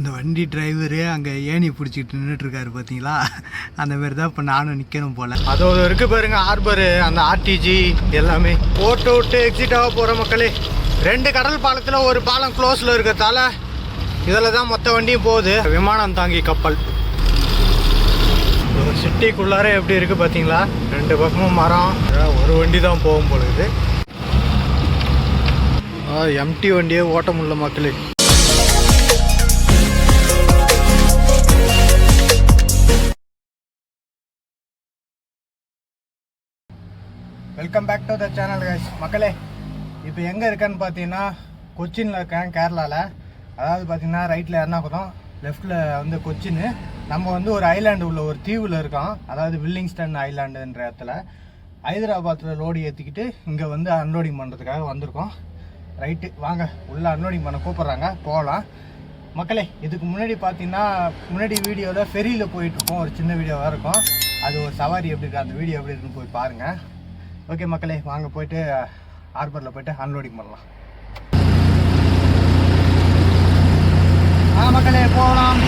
அந்த வண்டி டிரைவரு அங்கே ஏணி பிடிச்சிக்கிட்டு நின்றுட்டுருக்காரு பார்த்தீங்களா அந்த மாதிரி தான் இப்போ நானும் நிற்கணும் போல். அதோட இருக்கு பாருங்க ஹார்பரு அந்த ஆர்டிஜி எல்லாமே. போட்டு விட்டு எக்ஸிட் ஆக போகிற மக்களே ரெண்டு கடல் பாலத்தில் ஒரு பாலம் க்ளோஸில் இருக்கிறதால இதில் தான் மொத்த வண்டியும் போகுது. விமானம் தாங்கி கப்பல். ஒரு சிட்டிக்குள்ளார எப்படி இருக்குது பார்த்தீங்களா ரெண்டு பக்கமும் மரம். ஒரு வண்டி தான் போகும் பொழுது. எம்டி வண்டியே ஓட்ட முடியல மக்களே. Welcome back to the channel guys மக்களே இப்போ எங்கே இருக்கேன்னு பார்த்தீங்கன்னா கொச்சினில் இருக்கேன் கேரளாவில் அதாவது பார்த்தீங்கன்னா ரைட்டில் எர்ணாகுளம் லெஃப்டில் வந்து கொச்சின் நம்ம வந்து ஒரு ஐலாண்டு உள்ள ஒரு தீவில் இருக்கோம். அதாவது வில்லிங்ஸ்டன் ஐலாண்டுன்ற இடத்துல. ஹைதராபாத்தில் லோடு ஏற்றிக்கிட்டு இங்கே வந்து அன்லோடிங் பண்ணுறதுக்காக வந்திருக்கோம். ரைட்டு வாங்க உள்ளே அன்லோடிங் பண்ண கூப்பிட்றாங்க. போகலாம் மக்களே இதுக்கு முன்னாடி பார்த்தீங்கன்னா முன்னாடி வீடியோவில் ஃபெரியில் போயிட்டுருக்கோம் ஒரு சின்ன வீடியோவாக இருக்கும். அது ஒரு சவாரி எப்படி இருக்குது அந்த வீடியோ எப்படி இருக்குன்னு போய் பாருங்கள் ஓகே மக்களே வாங்க போயிட்டு ஹார்பரில் போயிட்டு அன்லோடிங் பண்ணலாம். ஆ மக்களே போகலாம்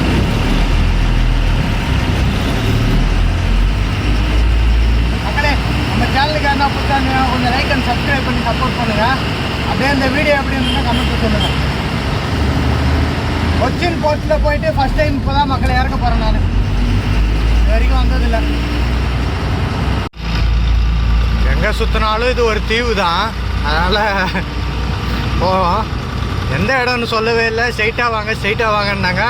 மக்களே நம்ம சேனலுக்கு என்ன பிடிச்சாங்க கொஞ்சம் லைக் அண்ட் சப்ஸ்கிரைப் பண்ணி சப்போர்ட் பண்ணுங்க. அப்படியே இந்த வீடியோ எப்படி இருந்துன்னா கமெண்ட் சொல்லுங்க. கொச்சின் போர்ட்டில் போயிட்டு ஃபஸ்ட் டைம் இப்போ தான் மக்களை இறக்க போகிறேன் நான். இது வரைக்கும் வந்ததில்லை. எங்கே சுற்றினாலும் இது ஒரு தீவு தான். அதனால் போவோம். எந்த இடம்னு சொல்லவே இல்லை. ஸ்ட்ரைட்டாக வாங்க ஸ்ட்ரைட்டாக வாங்கன்னாங்க.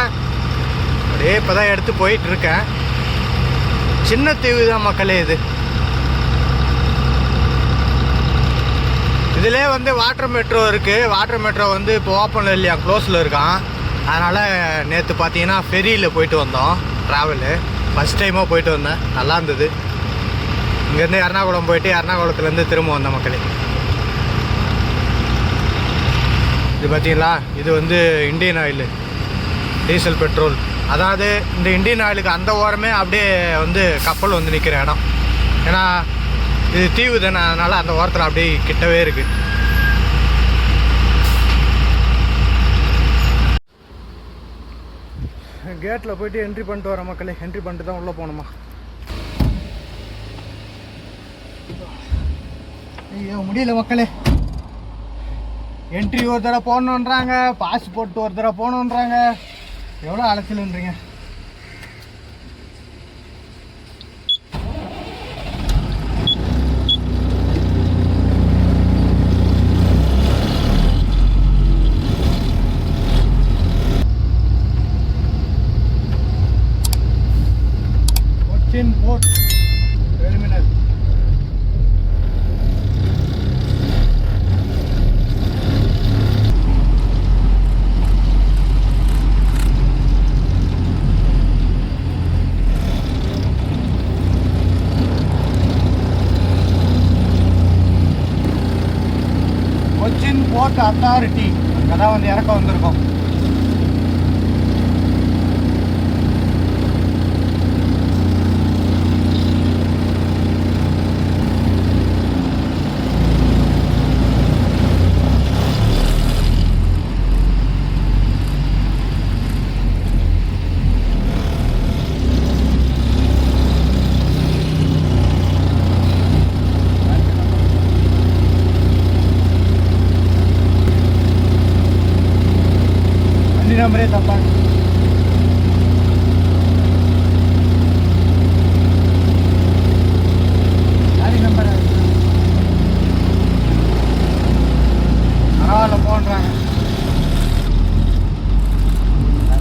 அப்படியே இப்போ தான் எடுத்து போயிட்டுருக்கேன். சின்ன தீவு தான் மக்களே இது. இதிலே வந்து வாட்டர் மெட்ரோ இருக்குது வாட்டர் மெட்ரோ வந்து இப்போ ஓப்பனில் இல்லையா? க்ளோஸில் இருக்கான். அதனால் நேற்று பார்த்தீங்கன்னா ஃபெரியில் போயிட்டு வந்தோம். ட்ராவலு ஃபஸ்ட் டைமாக போயிட்டு வந்தேன். நல்லா இருந்தது. இங்கேருந்து எர்ணாகுளம் போயிட்டு எர்ணாகுளத்துலேருந்து திரும்ப வந்த மக்களே. இது பார்த்தீங்களா? இது வந்து இந்தியன் ஆயில் டீசல் பெட்ரோல். அதாவது இந்த இந்தியன் ஆயிலுக்கு அந்த ஓரமே அப்படியே வந்து கப்பல் வந்து நிற்கிற இடம். ஏன்னா இது தீவு தானே அதனால் அந்த ஓரத்தில் அப்படியே கிட்டவே இருக்குது கேட்டில் போயிட்டு என்ட்ரி பண்ணிட்டு வர மக்களே என்ட்ரி பண்ணிட்டு தான் உள்ளே போகணுமா? ஐயோ முடியல மக்களே. என்ட்ரி ஒரு தடவை போடணுன்றாங்க பாஸ்போர்ட் ஒரு தடவை போகணுன்றாங்க எவ்வளோ அலைச்சலுன்றீங்க Cochin port terminal Cochin port authority அங்கே தான் வந்து இறக்க வந்திருக்கோம். வண்டி நம்பரே தப்பா லாரி நம்பர் பரவாயில்ல போன்றாங்க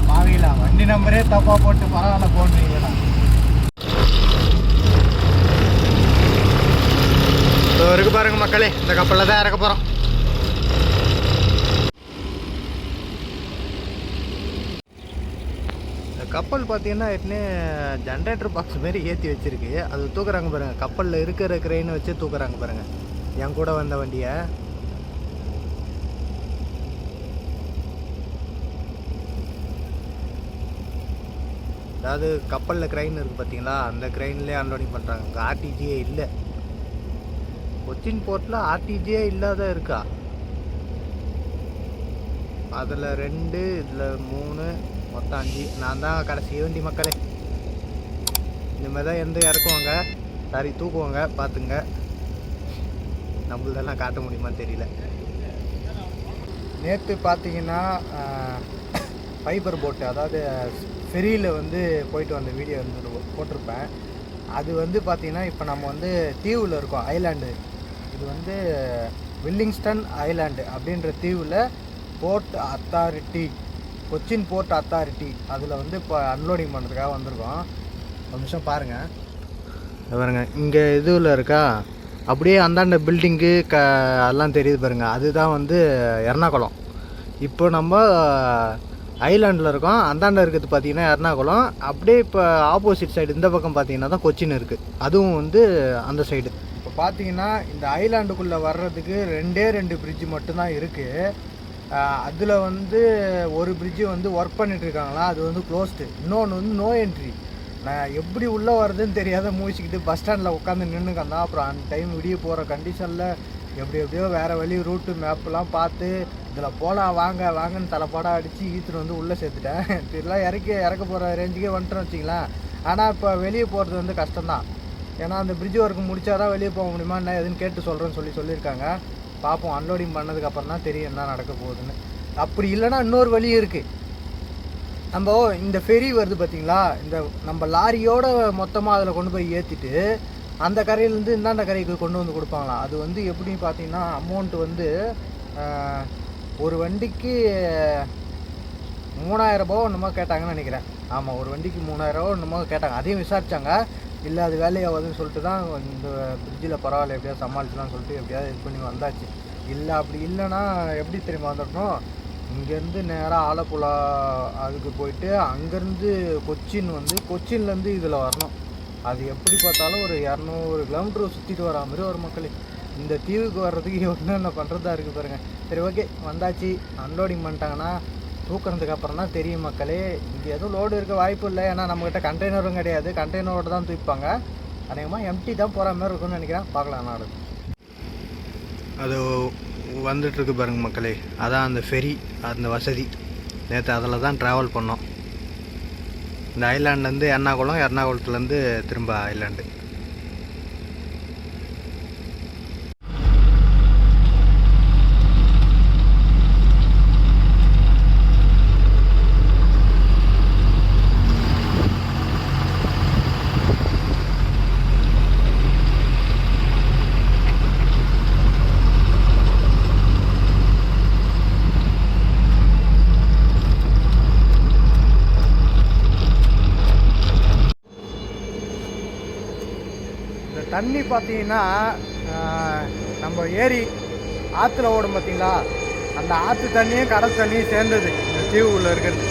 மாவில வண்டி நம்பரே தப்பா போட்டு பரவாயில்ல போன்றீங்களா இருக்கு பாருங்க மக்களே இந்த கப்பலில் தான் இறக்க போகிறோம் இந்த கப்பல் பார்த்தீங்கன்னா ஏற்கனவே ஜென்ரேட்டர் பாக்ஸ் மாரி ஏற்றி வச்சிருக்கு. அது தூக்குறாங்க பாருங்கள் கப்பலில் இருக்கிற கிரெயினை வச்சு தூக்குறாங்க பாருங்கள் என் கூட வந்த வண்டியை. அதாவது கப்பலில் க்ரைன் இருக்குது பார்த்தீங்களா? அந்த க்ரைன்லேயே அன்லோடிங் பண்ணுறாங்க இங்கே ஆர்டிஜியே இல்லை. கொச்சின் போர்ட்டில் ஆர்டிஜியே இல்லாத இருக்கா? அதில் ரெண்டு இதில் மூணு மொத்தம் அஞ்சு. நான் தான் கடைசி வண்டி மக்களே. இந்த மாதிரி தான் எந்த இறக்குவாங்க? சாரி தூக்குவாங்க. பார்த்துங்க. நம்மளதெல்லாம் காட்ட முடியுமா தெரியல. நேற்று பார்த்தீங்கன்னா ஃபைபர் போட்டு அதாவது ஃபெரியில் வந்து போயிட்டு வந்த வீடியோ வந்து போட்டிருப்பேன். அது வந்து பார்த்திங்கன்னா இப்போ நம்ம வந்து தீவில் இருக்கோம் ஐலாண்டு இது வந்து வில்லிங்ஸ்டன் ஐலாண்டு அப்படின்ற தீவில் port authority Cochin port authority. அதில் வந்து இப்போ அன்லோடிங் பண்ணுறதுக்காக வந்திருக்கோம். ஒரு நிமிஷம் பாருங்கள் பாருங்க. இங்கே இதுவில் இருக்கா? அப்படியே அந்தாண்ட பில்டிங்கு க எல்லாம் தெரியுது பாருங்கள் அதுதான் வந்து எர்ணாகுளம். இப்போ நம்ம ஐலாண்டில் இருக்கோம். அந்தாண்ட இருக்கிறது பார்த்தீங்கன்னா எர்ணாகுளம். அப்படியே இப்போ ஆப்போசிட் சைடு இந்த பக்கம் பார்த்தீங்கன்னா தான் கொச்சின் இருக்குது அதுவும் வந்து அந்த சைடு இப்போ பார்த்தீங்கன்னா இந்த ஐலாண்டுக்குள்ளே வர்றதுக்கு ரெண்டே ரெண்டு பிரிட்ஜ் மட்டும்தான் இருக்குது அதில் வந்து ஒரு பிரிட்ஜு வந்து ஒர்க் பண்ணிகிட்ருக்காங்களா அது வந்து க்ளோஸ்டு இன்னொன்று வந்து நோ என்ட்ரி நான் எப்படி உள்ளே வர்றதுன்னு தெரியாத மூழ்கிக்கிட்டு பஸ் ஸ்டாண்டில் உட்காந்து நின்றுக்கந்தான் அப்புறம் அந்த டைம் விடிய போகிற கண்டிஷனில் எப்படி எப்படியோ வேறு வழி ரூட்டு மேப்பெலாம் பார்த்து இதில் போகலாம் வாங்க வாங்கன்னு தலைப்பாடாக அடித்து ஈத்துட்டு வந்து உள்ளே சேர்த்துட்டேன். இதெல்லாம் இறக்கி இறக்க போகிற ரேஞ்சுக்கே வந்துட்டோம் வச்சிங்களேன் ஆனால் இப்போ வெளியே போகிறது வந்து கஷ்டம்தான். ஏன்னா அந்த பிரிட்ஜ் ஒர்க் முடிச்சா தான் வெளியே போக முடியுமா? என்ன எதுன்னு கேட்டு சொல்கிறேன்னு சொல்லி சொல்லியிருக்காங்க. பார்ப்போம் அன்லோடிங் பண்ணதுக்கப்புறம் தான் தெரியும் என்ன நடக்க போகுதுன்னு. அப்படி இல்லைன்னா இன்னொரு வழி இருக்குது நம்ம இந்த ஃபெரி வருது பார்த்தீங்களா இந்த நம்ம லாரியோட மொத்தமாக அதில் கொண்டு போய் ஏற்றிட்டு அந்த கரையிலேருந்து இந்தாண்ட கரைக்கு கொண்டு வந்து கொடுப்பாங்களாம். அது வந்து எப்படின்னு பார்த்தீங்கன்னா அமௌண்ட் வந்து ஒரு வண்டிக்கு மூணாயிரம் ரூபாவோ என்னமோ கேட்டாங்கன்னு நினைக்கிறேன். ஆமாம் ஒரு வண்டிக்கு மூணாயிரம் ரூபாவோ என்னமோ கேட்டாங்க. அதையும் விசாரிச்சாங்க. இல்லை அது வேலையாகுதுன்னு சொல்லிட்டு தான் இந்த ஃப்ரிட்ஜில் பரவாயில்ல எப்படியாவது சமாளிச்சலாம்னு சொல்லிட்டு எப்படியாவது இது பண்ணி வந்தாச்சு. இல்லை அப்படி இல்லைன்னா எப்படி தெரியுமா வந்துடணும் இங்கேருந்து நேராக ஆலப்புழா அதுக்கு போயிட்டு அங்கேருந்து கொச்சின் வந்து கொச்சின்லேருந்து இதில் வரணும். அது எப்படி பார்த்தாலும் ஒரு இரநூறு கிலோமீட்டர் சுற்றிட்டு வரா மாதிரி ஒரு மக்களே. இந்த தீவுக்கு வர்றதுக்கு என்னென்ன பண்ணுறதா இருக்குது பாருங்கள் சரி ஓகே வந்தாச்சு. அன்லோடிங் பண்ணிட்டாங்கன்னா தூக்குறதுக்கு அப்புறம் தான் தெரியும் மக்களே. இங்கே எதுவும் லோடு இருக்க வாய்ப்பு இல்லை. ஏன்னா நம்மக்கிட்ட கண்டெய்னரும் கிடையாது. கண்டெய்னரோடு தான் தூக்கிப்பாங்க அநேகமாக எம்டி தான் போகிற மாதிரி இருக்கும்னு நினைக்கிறேன். பார்க்கலாம் நாடு. அது வந்துட்டுருக்கு பாருங்க மக்களே. அதான் அந்த ஃபெரி அந்த வசதி. நேற்று அதில் தான் ட்ராவல் பண்ணோம். இந்த ஐலாண்ட்லேருந்து எர்ணாகுளம் எர்ணாகுளத்துலேருந்து திரும்ப ஐலாண்டு இந்த தண்ணி பார்த்தீங்கன்னா நம்ம ஏரி ஆற்றுல ஓடும் பார்த்தீங்களா? அந்த ஆற்று தண்ணியும் கடல் தண்ணியும் சேர்ந்தது. இந்த தீவு உள்ளே இருக்கிறது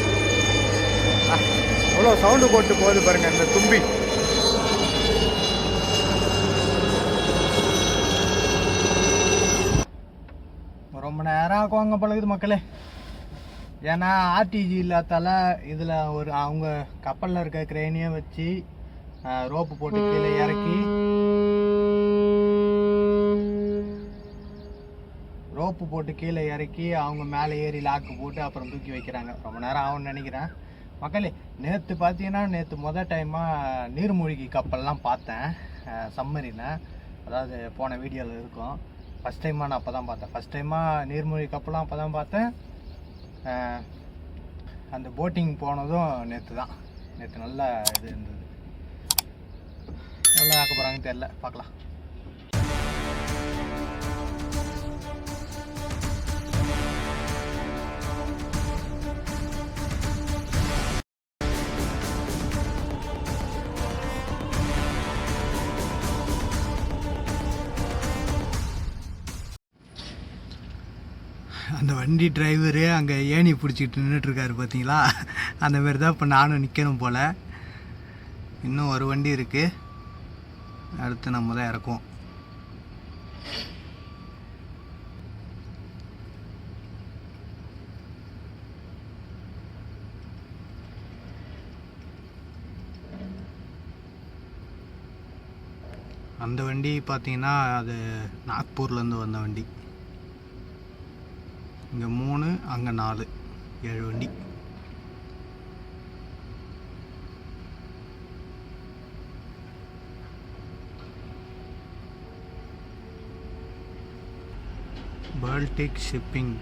அவ்வளோ சவுண்டு போட்டு போகுது பாருங்க இந்த தும்பி. ரொம்ப நேரம் ஆக்குவாங்க பழகுது மக்களே. ஏன்னா ஆர்டிஜி இல்லாதால இதில் ஒரு அவங்க கப்பலில் இருக்க கிரேனியை வச்சு ரோப்பு போட்டு கீழே இறக்கி ரோப்பு போட்டு கீழே இறக்கி அவங்க மேலே ஏறி லாக்கு போட்டு அப்புறம் தூக்கி வைக்கிறாங்க. ரொம்ப நேரம் ஆகும்னு நினைக்கிறேன். மக்களே நேற்று பார்த்தீங்கன்னா நேற்று மொதல் டைமாக நீர்மூழ்கி கப்பல்லாம் பார்த்தேன். சம்மரின அதாவது போன வீடியோவில் இருக்கும். ஃபஸ்ட் டைமாக நான் அப்போ தான் பார்த்தேன். ஃபஸ்ட் டைமாக நீர்மூழ்கி கப்பலாம் அப்போ தான் பார்த்தேன் அந்த போட்டிங் போனதும் நேற்று தான். நேற்று நல்லா இது இருந்தது. எவ்வளோ ஆக்க போகிறாங்கன்னு தெரில பார்க்கலாம். வண்டி டிரைவரு அங்கே ஏணி பிடிச்சிக்கிட்டு நின்றுட்டுருக்காரு பார்த்தீங்களா அந்த மாதிரி தான் இப்போ நானும் நிற்கணும் போல். இன்னும் ஒரு வண்டி இருக்குது அடுத்து நம்ம தான் இறக்குவோம். அந்த வண்டி பார்த்தீங்கன்னா அது நாக்பூர்லேருந்து வந்த வண்டி. இங்கே மூணு அங்கே நாலு. ஏழு வண்டி. பால்டிக் ஷிப்பிங்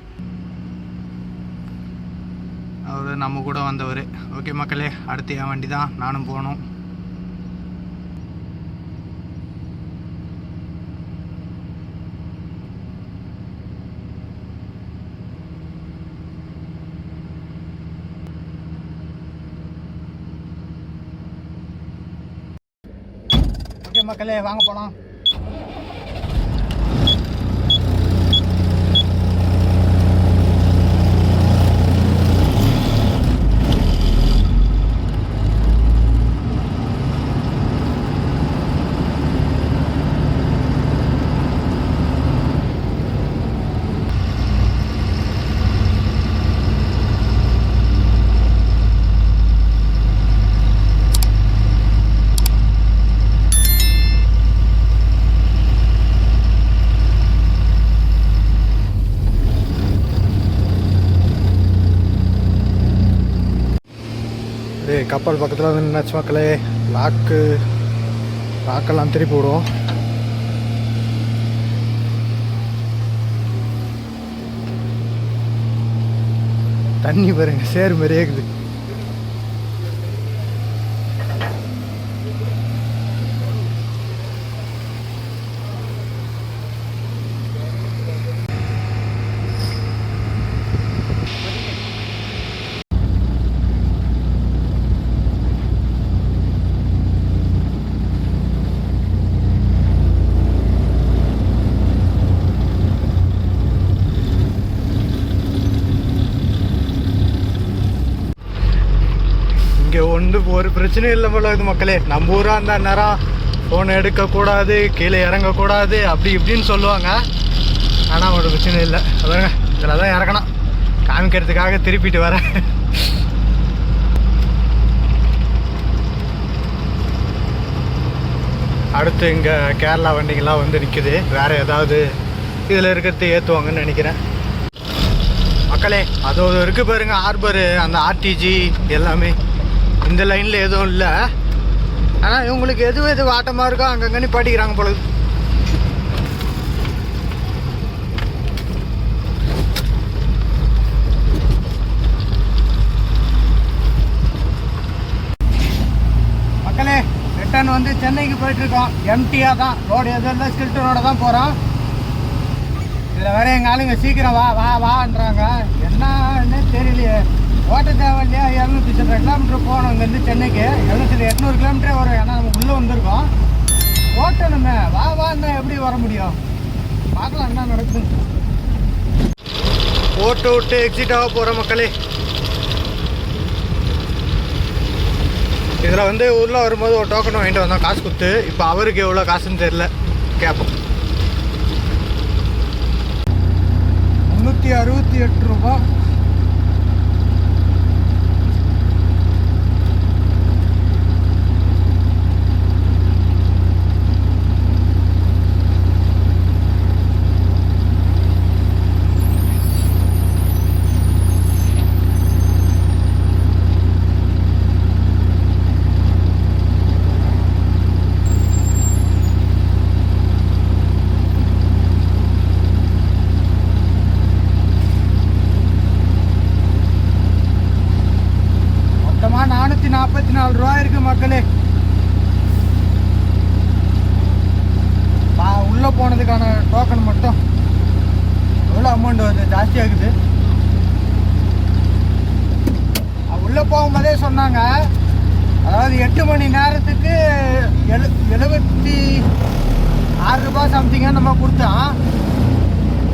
அவர் நம்ம கூட வந்தவர். ஓகே மக்களே அடுத்து என் வண்டி தான் நானும் போகணும். மக்களே வாங்க போகலாம் கப்பல் பக்கத்தில் வந்து நின்னாச்சு மக்களே. லாக்கு லாக்கெல்லாம் திருப்பி விடுவோம். தண்ணி பாருங்க சேரு மாதிரியே இருக்குது இங்கே ஒன்று ஒரு பிரச்சனையும் இல்லை போல இது மக்களே. நம்ம ஊராக இருந்தால் நேரம் ஃபோன் எடுக்கக்கூடாது கீழே இறங்கக்கூடாது அப்படி இப்படின்னு சொல்லுவாங்க. ஆனால் ஒரு பிரச்சனை இல்லை. அதாங்க இதில் தான் இறக்கணும். காமிக்கிறதுக்காக திருப்பிட்டு வரேன். அடுத்து இங்கே கேரளா வண்டிங்கெல்லாம் வந்து நிற்குது வேறு ஏதாவது இதில் இருக்கிறது ஏற்றுவாங்கன்னு நினைக்கிறேன். மக்களே அது ஒரு இருக்கு பாருங்க ஹார்பரு அந்த ஆர்டிஜி எல்லாமே. இந்த லைனில் எதுவும் இல்லை. ஆனால் இவங்களுக்கு எது எது வாட்டமாக இருக்கோ அங்கங்கே நிப்பாட்டிக்கிறாங்க போல மக்களே ரிட்டர்ன் வந்து சென்னைக்கு போயிட்டுருக்கோம் எம்டியாக தான். ரோடு எதுவும் இல்லை ஸ்கில்டனோட தான் போகிறோம் இதில் வேற எங்கள் ஆளுங்க சீக்கிரம் வா வா வான்றாங்க. என்னன்னு தெரியலையே. ஓட்ட தேவை இல்லையா இரநூத்தி சில கிலோமீட்டர் போகணும் இங்கேருந்து சென்னைக்கு. எழுநூத்தி எட்நூறு கிலோமீட்டரே வரும் ஏன்னா நம்ம உள்ளே வந்திருக்கோம். ஓட்டணுமே வா வான்னா எப்படி வர முடியும்? பார்க்கலாம் என்ன நடக்குது. ஓட்டு விட்டு எக்ஸிட் ஆக போகிற மக்களே. இதில் வந்து உள்ளே வரும்போது ஒரு டோக்கன் வாங்கிட்டு வந்தோம். காசு கொடுத்து. இப்போ அவருக்கு எவ்வளோ காசுன்னு தெரில கேட்போம் முந்நூற்றி அறுபத்தி எட்டு ரூபா மொத்தமாக நானூற்றி நாற்பத்தி நாலு ரூபா இருக்கு மக்களே பா உள்ளே போனதுக்கான டோக்கன் மட்டும் எவ்வளோ அமௌண்ட் வருது ஜாஸ்தி ஆகுது அஹ் உள்ள போகும்போதே சொன்னாங்க. அதாவது எட்டு மணி நேரத்துக்கு எழு எழுபத்தி ஆறு ரூபாய் சம்திங்க நம்ம கொடுத்தோம்.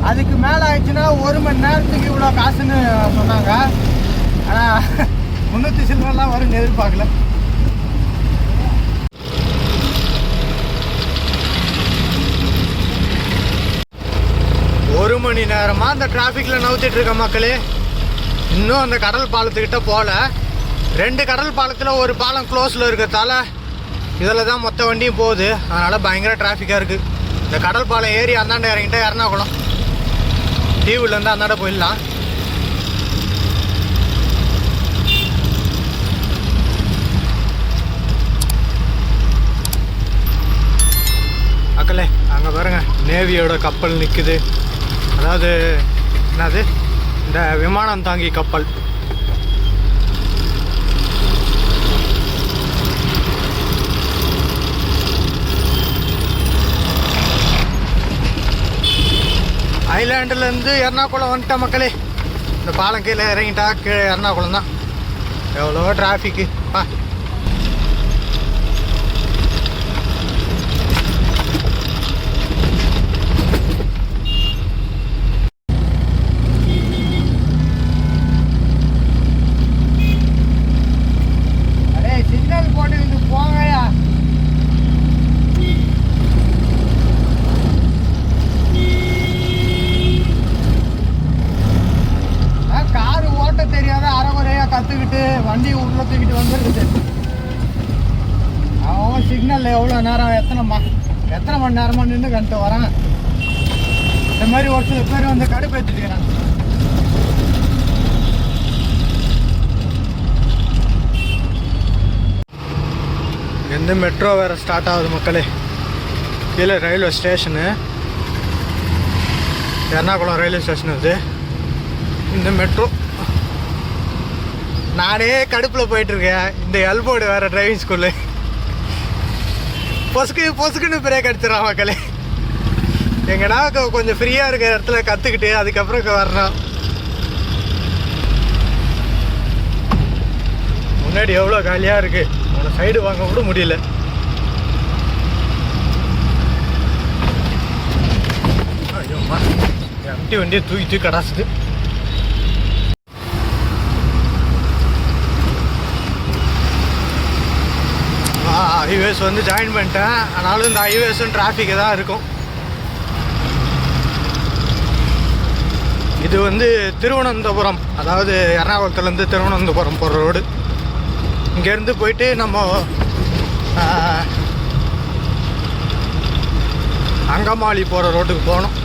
அதுக்கு மேலே ஆயிடுச்சுன்னா ஒரு மணி நேரத்துக்கு இவ்வளோ காசுன்னு சொன்னாங்க. ஆனால் முந்நூற்றி சில்லரெல்லாம் வரும்னு எதிர்பார்க்கல. ஒரு மணி நேரமாக அந்த டிராஃபிக்கில் நவுத்திட்டு இருக்க மக்களே. இன்னும் அந்த கடல் பாலத்துக்கிட்ட போகல ரெண்டு கடல் பாலத்தில் ஒரு பாலம் க்ளோஸில் இருக்கிறதால இதில் தான் மொத்த வண்டியும் போகுது. அதனால் பயங்கர டிராஃபிக்காக இருக்குது இந்த கடல் பாலம் ஏறி அந்தாண்ட இறங்கிட்டா எறணாகுளம் தீவுலேருந்து அந்தாண்ட போயிடலாம். அக்கலே அங்கே பாருங்க நேவியோட கப்பல் நிற்குது அதாவது என்னது? இந்த விமானம் தாங்கி கப்பல். ஐலாண்டுலேருந்து எர்ணாகுளம் வந்துட்டா மக்களே. இந்த பாலம் கீழே இறங்கிட்டா கீழே எர்ணாகுளம் தான் எவ்வளோ டிராஃபிக்கு பா அடே சிக்னல் போட்டு போங்கயா காரு ஓட்ட தெரியாத அரைகுறையா கத்துக்கிட்டு வண்டி உள்ள தூக்கிட்டு வந்துருக்குது அவன் சிக்னல் எவ்வளோ நேரம் எத்தனை மா எத்தனை மணி நேரமா நின்று கண்டு வரான் இந்த மாதிரி அந்த கடுப்பு பேர் எந்த மெட்ரோ வேறு ஸ்டார்ட் ஆகுது மக்களே. கீழே railway station Ernakulam railway station இது. இந்த மெட்ரோ நானே கடுப்பில் போயிட்டுருக்கேன். இந்த எல்போர்டு வேறு டிரைவிங் ஸ்கூலு பொசுக்கு பொசுக்குன்னு பிரேக் அடிச்சிடறான் மக்களே. எங்கடா கொஞ்சம் ஃப்ரீயாக இருக்கிற இடத்துல கற்றுக்கிட்டு அதுக்கப்புறம் இங்க வரணும். முன்னாடி எவ்வளோ காலியாக இருக்குது அவனை சைடு வாங்க கூட முடியல. ஐயோம்மா எம்டி வண்டியை தூக்கி தூக்கி கடாசுது. ஹைவேஸ் வந்து ஜாயின் பண்ணிட்டேன். ஆனாலும் இந்த ஹைவேஸும் டிராஃபிக்கு தான் இருக்கும். இது வந்து திருவனந்தபுரம் அதாவது எர்ணாகுளத்துலேருந்து திருவனந்தபுரம் போகிற ரோடு. இங்கேருந்து போயிட்டு நம்ம அங்கமாளி போகிற ரோட்டுக்கு போகணும்.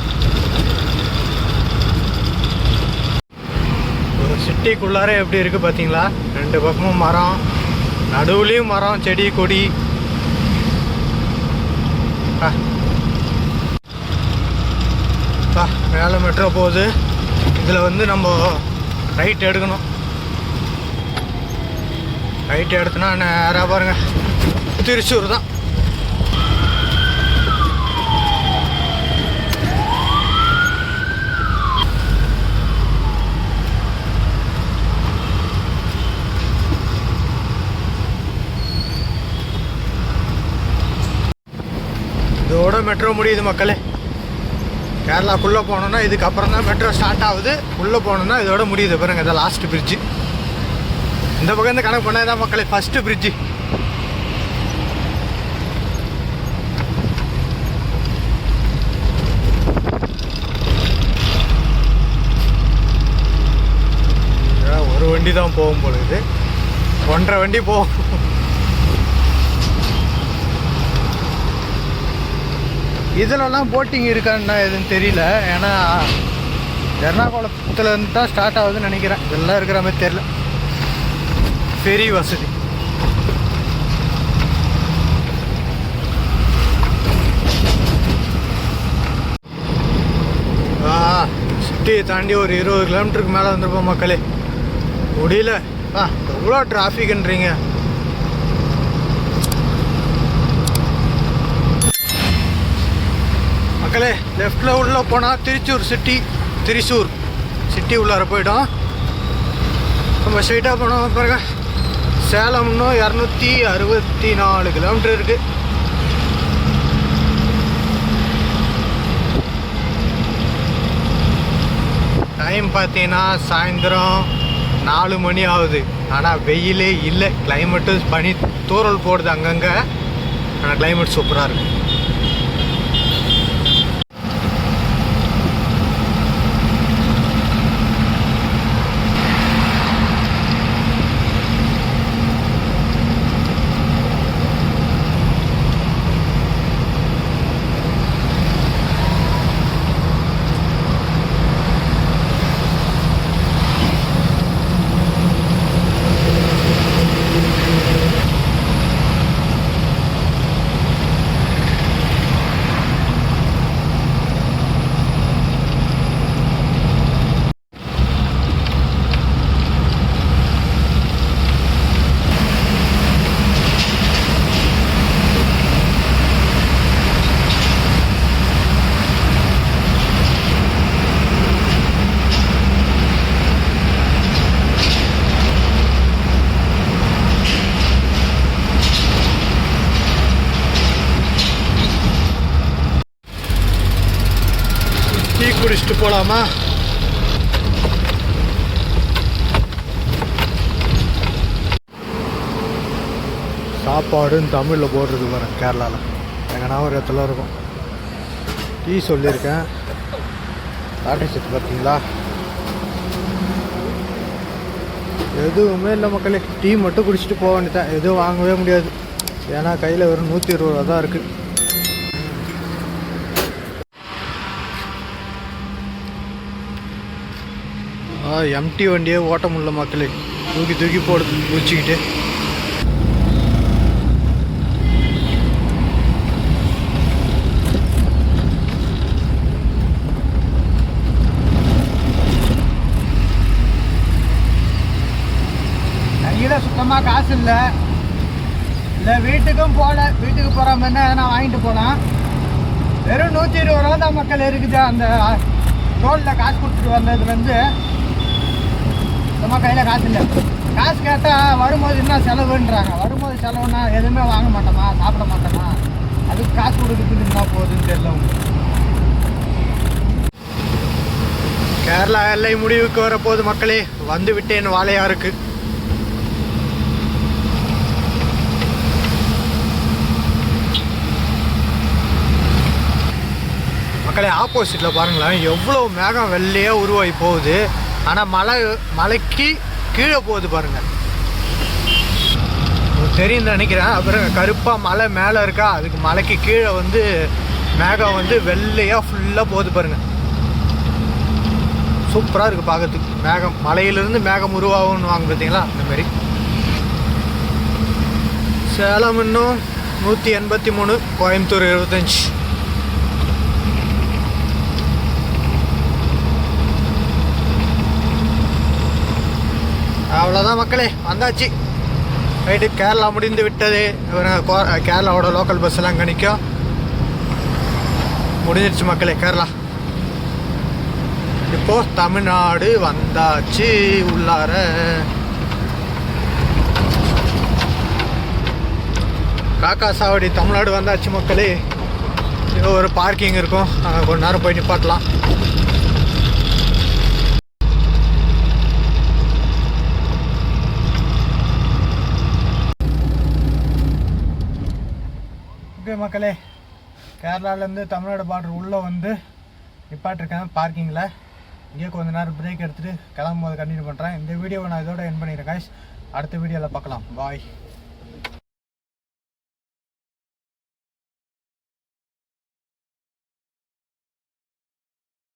ஒரு சிட்டிக்குள்ளார எப்படி இருக்குது பார்த்தீங்களா ரெண்டு பக்கமும் மரம் நடுவுலையும் மரம் செடி கொடி. ஆ. பா மேலே மெட்ரோ போகுது. இதில் வந்து நம்ம ரைட் எடுக்கணும். ரைட் எடுத்தோன்னா நேராக பாருங்க. திருச்சூர் தான். இதோட மெட்ரோ முடியுது மக்களே. கேரளாக்குள்ளே போனோன்னா இதுக்கப்புறம் தான் மெட்ரோ ஸ்டார்ட் ஆகுது. உள்ளே போனோம்னா இதோட முடியுது. பாருங்கள் இதான் லாஸ்ட் பிரிட்ஜு இந்த பக்கம் இருந்து கணக்கு பண்ணால் தான் மக்களே ஃபஸ்ட்டு பிரிட்ஜு ஒரு வண்டி தான் போகும் போல இது ஒன்றரை வண்டி போகும். இதிலலாம் போட்டிங் இருக்கான்னா எதுன்னு தெரியல. ஏன்னா எர்ணாகுளத்துலேருந்து தான் ஸ்டார்ட் ஆகுதுன்னு நினைக்கிறேன். இதெல்லாம் இருக்கிற மாதிரி தெரியல. ஃபெரி வசதி. ஆ சிட்டியை தாண்டி ஒரு இருபது கிலோமீட்டருக்கு மேலே வந்திருப்போம் மக்களே. முடியல. ஆ எவ்வளோ டிராஃபிக்ன்றீங்க மக்களே லெஃப்டில் உள்ளே போனால் திருச்சூர் சிட்டி திரிசூர் சிட்டி உள்ளார போயிடும். நம்ம ஸ்ட்ரைட்டாக போனோம் பாருங்க சேலம் இன்னும் இரநூத்தி அறுபத்தி நாலு கிலோமீட்டர் இருக்குது டைம் பார்த்தீங்கன்னா சாயந்தரம் நாலு மணி ஆகுது. ஆனால் வெயிலே இல்லை. கிளைமேட்டு பனி தூரல் போடுது அங்கங்கே. ஆனால் கிளைமேட் சூப்பராக இருக்குது சாப்பாடுன்னு தமிழில் போடுறது பாருங்க கேரளாவில் எங்கன்னா ஒரு இடத்துல இருக்கும். டீ சொல்லியிருக்கேன். லாட்டரி செட் பார்த்தீங்களா? எதுவுமே இல்லை மக்களே டீ மட்டும் குடிச்சிட்டு போக வேண்டியதான் எதுவும் வாங்கவே முடியாது. ஏன்னா கையில் வெறும் நூற்றி இருபது ரூபா தான் இருக்குது எம்டி வண்டியே ஓட்ட முடியல மக்களே. தூக்கி தூக்கி போடுது குடிச்சிக்கிட்டு கையில் சுத்தமாக காசு இல்லை. இல்லை வீட்டுக்கும் போகல வீட்டுக்கு போகிற மாதிரினா எதனா வாங்கிட்டு போகலாம் வெறும் நூற்றி இருபது ரூபா தான் மக்கள் இருக்குது. அந்த டோலில் காசு கொடுத்துட்டு வந்தது வந்து சுத்தமாக கையில் காசு இல்லை. காசு கேட்டால் வரும்போது என்ன செலவுன்றாங்க. வரும்போது செலவுனா எதுவுமே வாங்க மாட்டோமா? சாப்பிட மாட்டோமா? அதுக்கு காசு கொடுக்குறதுக்கு இருந்தால் போகுதுன்னு தெரியல உங்களுக்கு. கேரளா எல்லை முடிவுக்கு வரப்போது மக்களே. வந்து விட்டேன் வாழையா இருக்குது மக்களே ஆப்போசிட்டில் பாருங்களேன். எவ்வளோ மேகம் வெள்ளையே உருவாகி போகுது. ஆனால் மலை மலைக்கு கீழே போகுது பாருங்க. தெரியும் நினைக்கிறேன். அப்புறம் கருப்பாக மலை மேலே இருக்கா? அதுக்கு மலைக்கு கீழே வந்து மேகம் வந்து வெள்ளையாக ஃபுல்லாக போகுது பாருங்க. சூப்பராக இருக்குது பார்க்கறதுக்கு மேகம் மலையிலேருந்து மேகம் உருவாகும்னு வாங்க பார்த்தீங்களா? அந்த மாதிரி. சேலம் இன்னும் நூற்றி எண்பத்தி மூணு கோயம்புத்தூர் எழுபத்தஞ்சி அவ்வளோதான் மக்களே வந்தாச்சு. ரைட்டு கேரளா முடிந்து விட்டது. கோ- கேரளாவோட லோக்கல் பஸ் எல்லாம் கணிக்கும் முடிஞ்சிருச்சு மக்களே கேரளா. இப்போ தமிழ்நாடு வந்தாச்சு உள்ளார. காக்கா சாவடி தமிழ்நாடு வந்தாச்சு மக்களே. ஏதோ ஒரு பார்க்கிங் இருக்கும். அங்கே கொஞ்ச நேரம் போய் நிப்பாட்டலாம் ஓகே மக்களே கேரளாலேருந்து தமிழ்நாடு பார்டர் உள்ளே வந்து நிப்பாட்டிருக்கேன் பார்க்கிங்கில் இங்கேயே கொஞ்ச நேரம் பிரேக் எடுத்துகிட்டு கிளம்பும் போது கண்டினியூ பண்ணுறேன் இந்த வீடியோவை நான் இதோட என் பண்ணிடுறேன் காய்ஸ் அடுத்த வீடியோவில் பார்க்கலாம். பாய்